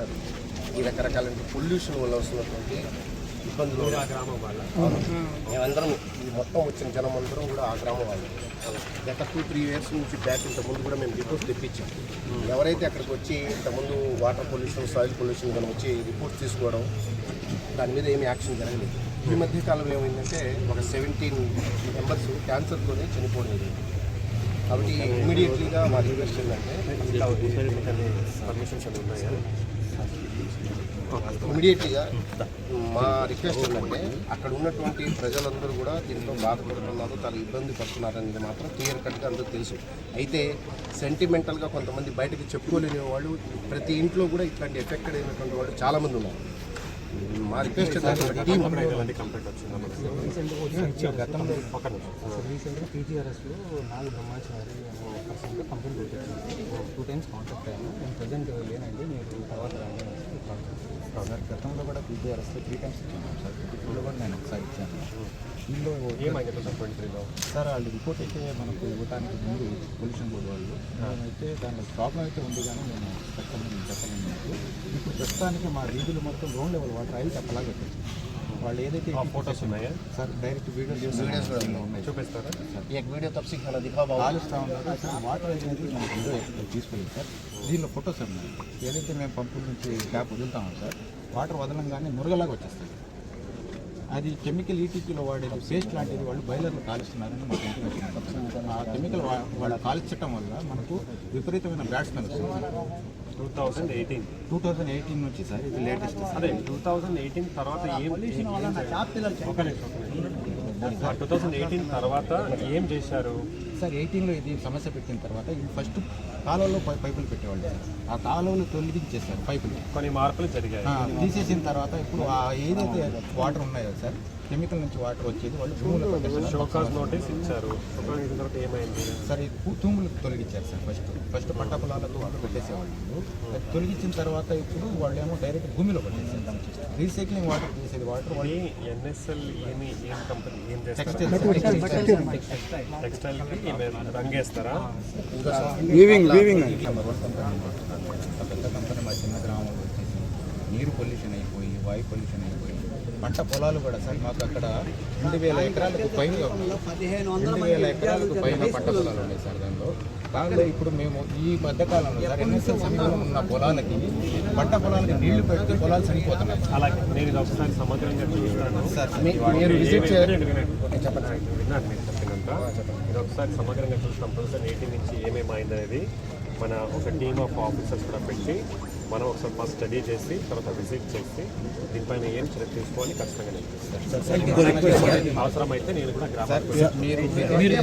Sir ఈ రకరకాల pollution వల్ల వస్తున్నటువంటి ఇబ్బందులు ఆ గ్రామం వాళ్ళ. మేమందరం ఈ మొత్తం వచ్చిన జనం అందరం కూడా ఆ గ్రామం వాళ్ళు. గత టూ త్రీ ఇయర్స్ నుంచి బ్యాక్ ఇంతకుముందు కూడా మేము రిపోర్ట్స్ తెప్పించాం. ఎవరైతే అక్కడికి వచ్చి ఇంతకుముందు వాటర్ పొల్యూషన్ సాయిల్ పొల్యూషన్ కానీ వచ్చి రిపోర్ట్స్ తీసుకోవడం దాని మీద ఏమి యాక్షన్ జరగలేదు. ఈ మధ్య కాలంలో ఏమైందంటే ఒక సెవెంటీన్ మెంబర్స్ క్యాన్సర్తోనే చనిపోవడం జరిగింది. కాబట్టి ఇమీడియట్లీగా మా రిక్వెస్ట్ ఏంటంటే పర్మిషన్స్ ఉన్నాయా ఇమీడియట్గా మా రిక్వెస్ట్ ఏంటంటే అక్కడ ఉన్నటువంటి ప్రజలందరూ కూడా దీంట్లో బాధపడుతున్నారు చాలా ఇబ్బంది పడుతున్నారు అనేది మాత్రం క్లియర్ కట్గా అందరూ తెలుసు. అయితే సెంటిమెంటల్గా కొంతమంది బయటకు చెప్పుకోలేని వాళ్ళు ప్రతి ఇంట్లో కూడా ఇట్లాంటి ఎఫెక్టెడ్ అయినటువంటి వాళ్ళు చాలామంది ఉన్నారు. మా రిక్వెస్ట్ గతంలో రీసెంట్గా పీజీఆర్ఎస్లో నాలుగు బ్రహ్మాచారి పర్సన్తో కంప్లైంట్ పెట్టాను టూ టైమ్స్ కాంటాక్ట్ అయ్యాను. నేను ప్రజెంట్ లేనండి మీరు తర్వాత. సార్ గతంలో కూడా పీజీఆర్ఎస్లో త్రీ టైమ్స్ ఇచ్చాను సార్. ఇప్పుడు కూడా నేను ఒకసారి ఇచ్చాను. దీనిలో ఏమైంది థౌసండ్ ట్వంటీ త్రీలో సార్ వాళ్ళు రిపోర్ట్ అయితే మనకు ఇవ్వడానికి ముందు పొల్యూషన్ బోర్డు వాళ్ళు. అయితే దానిలో ప్రాబ్లం అయితే ఉంది కానీ ఇప్పుడు ప్రస్తుతానికి మా వీధులు మొత్తం గ్రౌండ్ లెవెల్ వాటర్ ఆయిల్ తప్పలా కట్టారు వాళ్ళు ఏదైతే ఫోటోస్ ఉన్నాయో? సార్ డైరెక్ట్ వీడియోస్ ఉన్నాయి. చూపిస్తారా? వీడియో తప్పసి కాలుస్తూ ఉన్నారు. అసలు వాటర్ అనేది మనం వీడియో తీసుకోలేదు సార్. దీనిలో ఫొటోస్ ఉన్నాయి. ఏదైతే మేము పంపుల నుంచి క్యాప్ వదులుతామో సార్ వాటర్ వదలంగానే మురగలాగా వచ్చేస్తుంది. అది కెమికల్ ఈటీపీలో వాడేది పేస్ట్ లాంటిది వాళ్ళు బయలర్లు కాలుస్తున్నారని మాకు ఆ కెమికల్ వాళ్ళు కాల్చడం వల్ల మనకు విపరీతమైన బ్యాట్స్మెన్ వస్తుంది. Two thousand eighteen two thousand eighteen నుంచి సార్ ఇది లేటెస్ట్ అదే టూ థౌసండ్ ఎయిటీన్ తర్వాత ఏం ఒక నిమిషం టూ థౌసండ్ ఎయిటీన్ తర్వాత ఏం చేశారు? సార్ ఎయిటీన్లో ఇది సమస్య పెట్టిన తర్వాత ఇది ఫస్ట్ కాలువలో పై పైపులు పెట్టేవాళ్ళు సార్. ఆ కాలువలు తొలగించేస్తారు పైపులు. కొన్ని మార్పులు జరిగాయి. ఆ, తీసేసిన తర్వాత ఇప్పుడు ఆ ఏదైతే వాటర్ ఉన్నాయో సార్ కెమికల్ నుంచి వాటర్ వచ్చేది వాళ్ళు షోకాజ్ నోటీస్ ఇచ్చారు. ఏమైంది? సార్ ఈ భూ- తూములు తొలగించారు సార్ ఫస్ట్. ఫస్ట్ పంట పొలాలకు వాళ్ళు పెట్టేసేవాళ్ళు. అది తొలగించిన తర్వాత ఇప్పుడు వాళ్ళు ఏమో డైరెక్ట్ భూమిలో పెట్టేసారు రీసైక్లింగ్ వాటర్ చేసేది వాటర్ వాళ్ళు ఎన్ఎస్ఎల్ ఏమి ఏం కంపెనీ ఏం చేస్తారు? టెక్స్టైల్ టెక్స్టైల్ రంగేస్తారా? వీవింగ్ వీవింగ్ పెద్ద కంపెనీ మా చిన్న గ్రామంలో వచ్చేసి నీరు పొల్యూషన్ అయిపోయి వాయు పొల్యూషన్ అయిపోయి పంట పొలాలు కూడా సార్ మాకు అక్కడ రెండు వేల ఎకరాలకు పైన రెండు వేల ఎకరాలకు పైన పంట పొలాలు ఉన్నాయి సార్ దానిలో. దానిలో ఇప్పుడు మేము ఈ మధ్యకాలంలో సార్ ఎన్ఎస్ఎల్ సమయంలో ఉన్న పొలాలకి పంట పొలాలకి నీళ్ళు పెడితే పొలాలు చనిపోతున్నాయి. అలాగే నేను ఒకసారి సమగ్రంగా సార్ మీరు విజిట్ చేయాలి చెప్పండి ఇది ఒకసారి సమగ్రంగా చూస్తాం టూ థౌసండ్ ఎయిటీన్ నుంచి ఏమేమి అయిందనేది మన ఒక టీమ్ ఆఫ్ ఆఫీసర్స్ కూడా పెట్టి మనం ఒకసారి ఫస్ట్ స్టడీ చేసి తర్వాత విజిట్ చేసి దీనిపైన ఏం చర్య తీసుకోవాలి ఖచ్చితంగా నేను. అవసరమైతే నేను కూడా గ్రామానికి